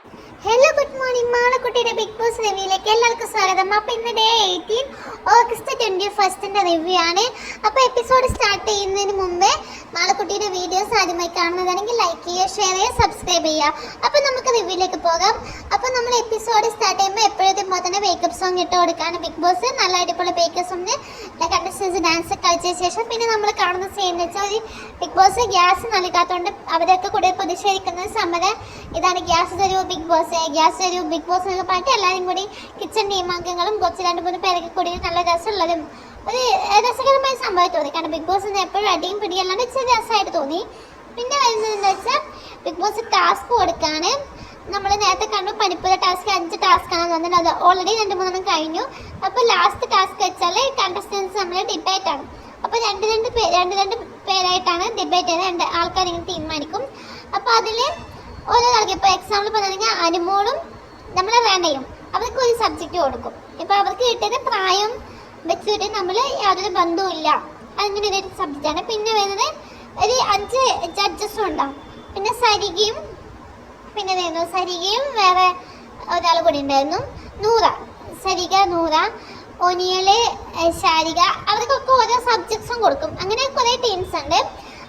Hello good morning മാളക്കുട്ടിയുടെ Bigg Boss റിവ്യൂയിലേക്ക് എല്ലാവർക്കും സ്വാഗതം. അപ്പോൾ ഇന്ന് ഡേ എയ്റ്റീൻ ഓഗസ്റ്റ് ട്വന്റി ഫസ്റ്റിന്റെ റിവ്യൂ ആണ്. അപ്പോൾ എപ്പിസോഡ് സ്റ്റാർട്ട് ചെയ്യുന്നതിന് മുമ്പേ മാളക്കുട്ടിയുടെ വീഡിയോസ് ആദ്യമായി കാണുന്നതാണെങ്കിൽ ലൈക്ക് ചെയ്യുക ഷെയർ ചെയ്യുക സബ്സ്ക്രൈബ് ചെയ്യുക. അപ്പോൾ നമുക്ക് റിവ്യൂയിലേക്ക് പോകാം. അപ്പോൾ നമ്മൾ എപ്പിസോഡ് സ്റ്റാർട്ട് ചെയ്യുമ്പോൾ എപ്പോഴത്തെ പോലെ തന്നെ മേക്കപ്പ് സോങ് ഇട്ട് കൊടുക്കുകയാണ് ബിഗ് ബോസ് നല്ല അടിപൊളി മേക്കപ്പ് സോങ് കണ്ടസ്റ്റൻസ് ഡാൻസ് കളിച്ച ശേഷം പിന്നെ നമ്മൾ കാണുന്ന സീൻ എന്ന് വെച്ചാൽ ബിഗ് ബോസ് ഗ്യാസ് നൽകാത്തതുകൊണ്ട് അവരൊക്കെ കൂടെ പ്രതിഷേധിക്കുന്ന സമരം. ഇതാണ് ഗ്യാസ് തരൂ ബിഗ് ബോസ് ഗ്യാസ് ഒരു ബിഗ് ബോസ് എന്നൊക്കെ പറഞ്ഞിട്ട് എല്ലാവരും കൂടി കിച്ചൺ ടീം അംഗങ്ങളും കുറച്ച് രണ്ട് മൂന്ന് പേരൊക്കെ കൂടി നല്ല രസമുള്ളതും ഒരു രസകരമായ സംഭവം തോന്നി. കാരണം ബിഗ് ബോസ് എപ്പോഴും അടിയും പിടിയും അല്ലാണ്ട് ഇച്ചിരി രസമായിട്ട് തോന്നി. പിന്നെ വരുന്നതെന്ന് വെച്ചാൽ ബിഗ് ബോസ് ടാസ്ക് കൊടുക്കാണ്. നമ്മൾ നേരത്തെ കണ്ടു പണിപ്പുര ടാസ്ക് അഞ്ച് ടാസ്ക് ആണ് പറഞ്ഞാൽ അത് ഓൾറെഡി രണ്ട് മൂന്നെണ്ണം കഴിഞ്ഞു. അപ്പോൾ ലാസ്റ്റ് ടാസ്ക് വെച്ചാൽ കണ്ടസ്റ്റൻസ് നമ്മൾ ഡിബേറ്റ് ആണ്. അപ്പോൾ രണ്ട് രണ്ട് പേ രണ്ട് രണ്ട് പേരായിട്ടാണ് ഡിബേറ്റ് ചെയ്യുന്നത് രണ്ട് ആൾക്കാർ ഇങ്ങനെ തീരുമാനിക്കും. അപ്പോൾ അതിൽ ഓരോ ആൾക്ക് ഇപ്പോൾ എക്സാമ്പിൾ പറയുകയാണെങ്കിൽ അനുമോളും നമ്മളെ വേണ്ടയും. അവർക്ക് ഒരു സബ്ജക്റ്റ് കൊടുക്കും. ഇപ്പോൾ അവർക്ക് കിട്ടിയത് പ്രായം വെച്ചിട്ട് നമ്മൾ യാതൊരു ബന്ധവുമില്ല അതിന്റെ ഒരു സബ്ജക്റ്റാണ് പിന്നെ വരുന്നത് ഒരു അഞ്ച് ജഡ്ജസും ഉണ്ടാവും. പിന്നെ സരികയും പിന്നെ വരുന്നു സരികയും വേറെ ഒരാൾ കൂടി ഉണ്ടായിരുന്നു. നൂറ. സരിക നൂറ. ഒനിയൽ ശാരിക. അവർക്കൊക്കെ ഓരോ സബ്ജക്ട്സും കൊടുക്കും. അങ്ങനെ കുറേ ടീംസ് ഉണ്ട്.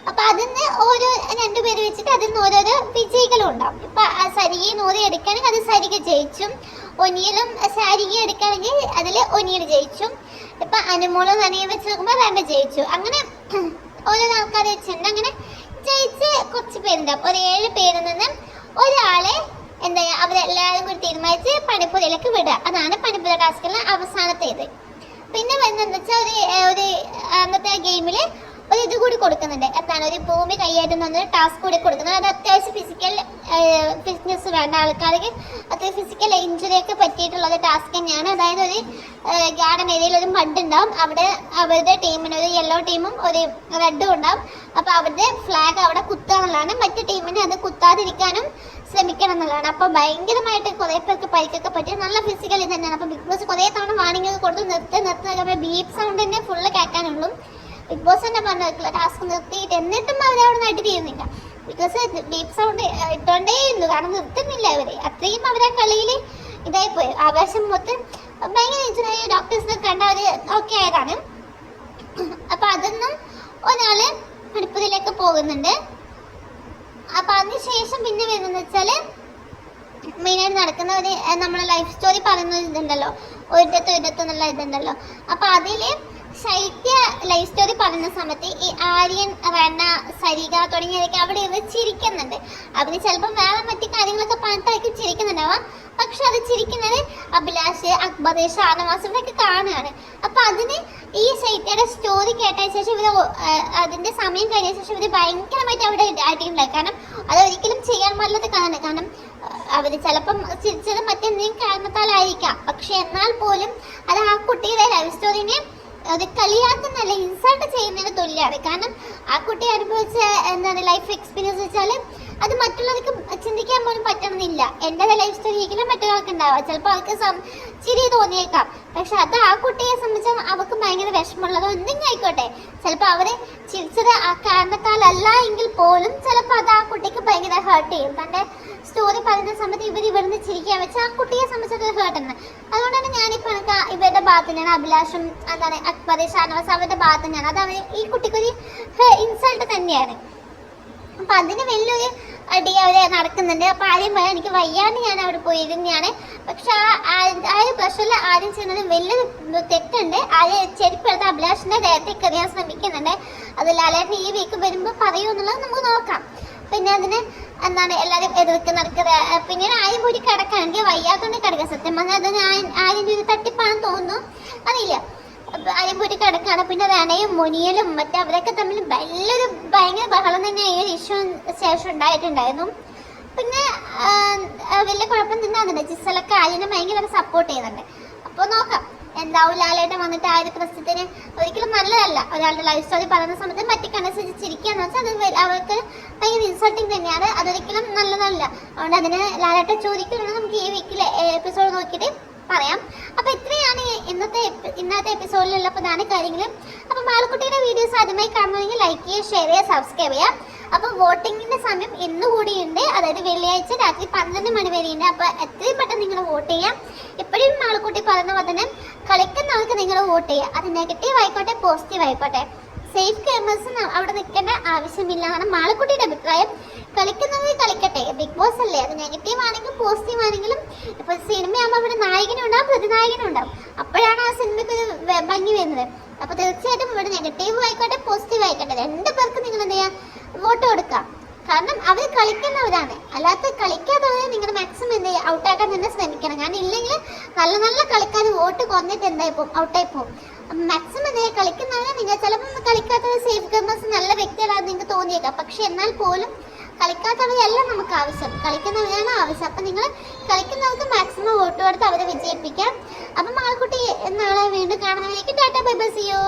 അപ്പൊ അതിന് ഓരോ രണ്ടുപേര് വെച്ചിട്ട് അതിൽ നിന്ന് ഓരോരോ വിജയികളും ഉണ്ടാവും. ഇപ്പൊ സരികയും നൂറ എടുക്കുകയാണെങ്കിൽ അത് സരിക ജയിച്ചും ഒനിയലും സാരിക എടുക്കുകയാണെങ്കിൽ അതിൽ ഒനിയൽ ജയിച്ചും ഇപ്പൊ അനുമോളും നനയും വെച്ച് നോക്കുമ്പോൾ വേണ്ട ജയിച്ചു. അങ്ങനെ ഓരോ ആൾക്കാർ വെച്ചിട്ടുണ്ട്. അങ്ങനെ ജയിച്ച് കുറച്ച് പേരുണ്ടാവും ഒരു ഏഴ് പേരിൽ നിന്ന് ഒരാളെ എന്താ അവരെല്ലാവരും കൂടി തീരുമാനിച്ച് പണിപ്പുരയിലേക്ക് വിടുക. അതാണ് പണിപ്പുര ടാസ്കിലെ അവസാനത്തേത്. പിന്നെ വരുന്നതെന്ന് വെച്ചാൽ ഒരു ഒരു അന്നത്തെ ഗെയിമിൽ ഒരു ഇത് കൂടി കൊടുക്കുന്നുണ്ട്. എന്താണ്? ഒരു ഭൂമി കൈയായിട്ടുന്ന ഒരു ടാസ്ക് കൂടി കൊടുക്കുന്നുണ്ട്. അത് അത്യാവശ്യം ഫിസിക്കൽ ഫിറ്റ്നസ് വേണ്ട ആൾക്കാർക്ക് അത് ഫിസിക്കൽ ഇഞ്ചുറി ഒക്കെ പറ്റിയിട്ടുള്ള ഒരു ടാസ്ക് തന്നെയാണ്. അതായത് ഒരു ഗാർഡൻ ഏരിയയിൽ ഒരു മഡ് ഉണ്ടാവും. അവിടെ അവരുടെ ടീമിന് ഒരു യെല്ലോ ടീമും ഒരു റെഡും ഉണ്ടാവും. അപ്പോൾ അവരുടെ ഫ്ലാഗ് അവിടെ കുത്തുക എന്നുള്ളതാണ്. മറ്റു ടീമിന് അത് കുത്താതിരിക്കാനും ശ്രമിക്കണം എന്നുള്ളതാണ്. അപ്പോൾ ഭയങ്കരമായിട്ട് കുറേ പേർക്ക് പരിക്കൊക്കെ പറ്റി നല്ല ഫിസിക്കൽ ഇത് തന്നെയാണ്. അപ്പോൾ ബിഗ് ബോസ് കുറേ തവണ വാണിംഗ് ഒക്കെ കൊടുത്ത്. നിർത്തി നിർത്തുന്ന ബീപ് സൗണ്ട് തന്നെ ഫുള്ള് കേൾക്കാനുള്ളൂ. ബിഗ് ബോസ് തന്നെ പറഞ്ഞിട്ടുള്ള ടാസ്ക് നിർത്തിയിട്ട് എന്നിട്ടും അവർ അവിടെ നടി ചെയ്യുന്നില്ല. ബിക്കോസ് ബീപ്പ് സൗണ്ട് ഇട്ടോണ്ടേ ഇരുന്നു കാരണം നിർത്തുന്നില്ല അവർ. അത്രയും അവരെ കളിയിൽ ഇതായി പോയി ആവേശം മൊത്തം ഭയങ്കര ഇച്ചിരി ഡോക്ടേഴ്സിനൊക്കെ കണ്ട അവർ ഓക്കെ ആയതാണ്. അപ്പൊ അതൊന്നും ഒരാൾ അടുപ്പതിലേക്ക് പോകുന്നുണ്ട്. അപ്പൊ അതിനുശേഷം പിന്നെ വരുന്നത് വെച്ചാൽ മെയിനായിട്ട് നടക്കുന്ന ഒരു നമ്മുടെ ലൈഫ് സ്റ്റോറി പറയുന്ന ഒരു ഇതുണ്ടല്ലോ. ഒരിടത്ത് ഒരിടത്ത് എന്നുള്ള ഇതുണ്ടല്ലോ. അപ്പൊ അതിൽ ശൈത്യ ലൈഫ് സ്റ്റോറി പറയുന്ന സമയത്ത് ഈ ആര്യൻ റണ സരിക തുടങ്ങിയവരൊക്കെ അവിടെ ഇരുന്ന് ചിരിക്കുന്നുണ്ട്. അവർ ചിലപ്പോൾ വേറെ മറ്റു കാര്യങ്ങളൊക്കെ പറഞ്ഞിട്ടായിരിക്കും ചിരിക്കുന്നുണ്ടാവാം. പക്ഷെ അത് ചിരിക്കുന്നത് അഭിലാഷ് അക്ബർ ഷാനവാസ് ഇവരൊക്കെ കാണുകയാണ്. അപ്പൊ അതിന് ഈ ശൈത്യയുടെ സ്റ്റോറി കേട്ടതിന് ശേഷം ഇവർ അതിന്റെ സമയം കഴിഞ്ഞ ശേഷം ഇവർ ഭയങ്കരമായിട്ട് അവിടെ അടിയുണ്ടായി. കാരണം അത് ഒരിക്കലും ചെയ്യാൻ പാടില്ലാത്ത കാരണം കാരണം അവർ ചിലപ്പം ചിരിച്ചത് മറ്റെന്തെങ്കിലും കാരണത്താലായിരിക്കാം. പക്ഷെ എന്നാൽ പോലും അത് ആ കുട്ടിയുടെ ലൈഫ് സ്റ്റോറിനെ അത് കളിയാക്കുന്നല്ല ഇൻസൾട്ട് ചെയ്യുന്നതിന് തുല്യമാണ് കാരണം ആ കുട്ടി അനുഭവിച്ച എന്താണ് ലൈഫ് എക്സ്പീരിയൻസ് വെച്ചാൽ അത് മറ്റുള്ളവർക്ക് ചിന്തിക്കാൻ പോലും പറ്റണമെന്നില്ല. എന്റെ ലൈഫ് സ്റ്റോറി ഒരിക്കലും മറ്റൊരാൾക്ക് ഉണ്ടാവുക ചിലപ്പോൾ അവർക്ക് ചിരി തോന്നിയേക്കാം. പക്ഷെ അത് ആ കുട്ടിയെ സംബന്ധിച്ചാൽ അവർക്ക് ഭയങ്കര വിഷമമുള്ളതോ എന്തെങ്കിലും ആയിക്കോട്ടെ. ചിലപ്പോൾ അവർ ചിരിച്ചത് ആ കാരണത്താലല്ല എങ്കിൽ പോലും ചിലപ്പോൾ അത് ആ കുട്ടിക്ക് ഭയങ്കര ഹേർട്ട് ചെയ്യും. തന്റെ സ്റ്റോറി പറയുന്ന സമയത്ത് ഇവർ ഇവിടുന്ന് ചിരിക്കാൻ വെച്ചാൽ ആ കുട്ടിയെ സംബന്ധിച്ചത് ഹേർട്ട് ആണ്. ഞാനിപ്പോൾ എനിക്ക് ഇവരുടെ ഭാഗത്ത് തന്നെയാണ് അഭിലാഷം എന്താണ് അക്ബർ ഷാനവാസ് അവരുടെ ഭാഗത്ത് തന്നെയാണ് അത് അവന് ഈ കുട്ടിക്കൊരു ഇൻസൾട്ട് തന്നെയാണ്. അപ്പൊ അതിന് വലിയൊരു അടി അവർ നടക്കുന്നുണ്ട്. അപ്പൊ ആദ്യം പറയാം എനിക്ക് വയ്യാണ്ട് ഞാൻ അവിടെ പോയിരുന്നാണ് പക്ഷെ ആ ഒരു പ്രശ്നത്തിൽ ആദ്യം ചെയ്യുന്നത് വലിയൊരു തെറ്റുണ്ട്. ആദ്യം ചെരുപ്പെടുത്ത് അഭിലാഷിന്റെ ദേഹത്തേക്ക് എറിയാൻ ശ്രമിക്കുന്നുണ്ട്. അത് ലാലേട്ടൻ ഈ വീക്ക് വരുമ്പോൾ പറയൂ എന്നുള്ളത് നമുക്ക് നോക്കാം. പിന്നെ അതിന് എന്താണ് എല്ലാവരും എതിർത്ത് നടക്കുക. പിന്നെ ആദ്യം പോയി കിടക്കണമെങ്കിൽ വയ്യാത്തോണ്ട് കിടക്കുക. സത്യം പറഞ്ഞാൽ അത് ഞാൻ ആദ്യം ഒരു തട്ടിപ്പാണെന്ന് തോന്നുന്നു. അറിയില്ല. അപ്പൊ കൂടി കിടക്കാണ്. പിന്നെ വേണയും മുനിയലും മറ്റേ അവരൊക്കെ തമ്മിൽ വലിയൊരു ഭയങ്കര ബഹളം തന്നെ ഈ ഒരു ഇഷ്യൂ ശേഷം ഉണ്ടായിട്ടുണ്ടായിരുന്നു. പിന്നെ വലിയ കുഴപ്പം തന്നെ അതില്ല ജിസലൊക്കെ ആര്യനെ ഭയങ്കര സപ്പോർട്ട് ചെയ്യുന്നുണ്ട്. അപ്പോൾ നോക്കാം. എന്താവും ലാലേട്ടൻ വന്നിട്ട് ആ ഒരു പ്രശ്നത്തിന് ഒരിക്കലും നല്ലതല്ല. ഒരാളുടെ ലൈഫ് സ്റ്റോറി പറയുന്ന സമയത്ത് മറ്റൊക്കനുസരിച്ച് ചിരിക്കാന്ന് വെച്ചാൽ അത് അവർക്ക് ഭയങ്കര ഇൻസൾട്ടിങ് തന്നെയാണ്. അതൊരിക്കലും നല്ലതല്ല. അതുകൊണ്ട് അതിന് ലാലേട്ടൻ ചോദിക്കുകയാണെങ്കിൽ നമുക്ക് ഈ വീക്കിലെ എപ്പിസോഡ് നോക്കിയിട്ട് പറയാം. ഇന്നത്തെ ഇന്നത്തെ എപ്പിസോഡിലുള്ള പ്രധാന കാര്യങ്ങളും അപ്പം മാളക്കുട്ടിയുടെ വീഡിയോസ് ആദ്യമായി കാണണമെങ്കിൽ ലൈക്ക് ചെയ്യുക ഷെയർ ചെയ്യുക സബ്സ്ക്രൈബ് ചെയ്യുക. അപ്പോൾ വോട്ടിങ്ങിന്റെ സമയം ഇന്ന് കൂടിയുണ്ട്. അതായത് വെള്ളിയാഴ്ച രാത്രി പന്ത്രണ്ട് മണി വരെയുണ്ട്. അപ്പോൾ എത്രയും പെട്ടെന്ന് നിങ്ങൾ വോട്ട് ചെയ്യാം. ഇപ്പോഴും മാളക്കുട്ടി പറഞ്ഞ പോലെ കളിക്കുന്നവർക്ക് നിങ്ങൾ വോട്ട് ചെയ്യുക അത് നെഗറ്റീവ് ആയിക്കോട്ടെ പോസിറ്റീവ് ആയിക്കോട്ടെ. സേഫ് ഗെയിമേഴ്സ് അവിടെ നിൽക്കേണ്ട ആവശ്യമില്ല. എന്നാണ് മാളക്കുട്ടിയുടെ അഭിപ്രായം കളിക്കുന്നവർ കളിക്കട്ടെ. ബിഗ് ബോസ് അല്ലേ? അത് നെഗറ്റീവ് ആണെങ്കിലും പോസിറ്റീവ് ആണെങ്കിലും ഇപ്പൊ സിനിമയാകുമ്പോൾ അവിടെ നായകനും ഉണ്ടാവും പ്രതിനായകനും ഉണ്ടാവും അപ്പോഴാണ് ആ സിനിമയ്ക്ക് ഒരു ഭംഗി വരുന്നത്. അപ്പൊ തീർച്ചയായിട്ടും ഇവിടെ നെഗറ്റീവ് ആയിക്കോട്ടെ പോസിറ്റീവ് ആയിക്കോട്ടെ. രണ്ട് പേർക്ക് നിങ്ങൾ എന്ത് ചെയ്യാം വോട്ട് കൊടുക്കാം കാരണം അവർ കളിക്കുന്നവരാണ്. അല്ലാത്ത കളിക്കാത്തവരെ നിങ്ങൾ മാക്സിമം എന്ത് ചെയ്യുക? ഔട്ടാക്കാൻ തന്നെ ശ്രമിക്കണം. കാരണം ഇല്ലെങ്കിൽ നല്ല നല്ല കളിക്കാർ വോട്ട് കുറഞ്ഞിട്ട് എന്തായി പോകും? ഔട്ടായി പോകും. മാക്സിമം നിങ്ങൾ ചെയ്യുക നിങ്ങൾ ചിലപ്പോൾ കളിക്കാത്തത് സേഫ് ഗെയിമേഴ്സ് നല്ല വ്യക്തികളാണ് നിങ്ങൾക്ക് തോന്നിയേക്കാം. പക്ഷെ എന്നാൽ പോലും കളിക്കാത്തവരെയല്ല നമുക്ക് ആവശ്യം. കളിക്കുന്നവരാണ് ആവശ്യം. അപ്പം നിങ്ങൾ കളിക്കുന്നവർക്ക് മാക്സിമം വോട്ട് കൊടുത്ത് അവരെ വിജയിപ്പിക്കാം. അപ്പം ആൾക്കുട്ടി നാളെ വീണ്ടും കാണുന്നതിലേക്ക് ടാറ്റ ബൈ ബൈ സിയോ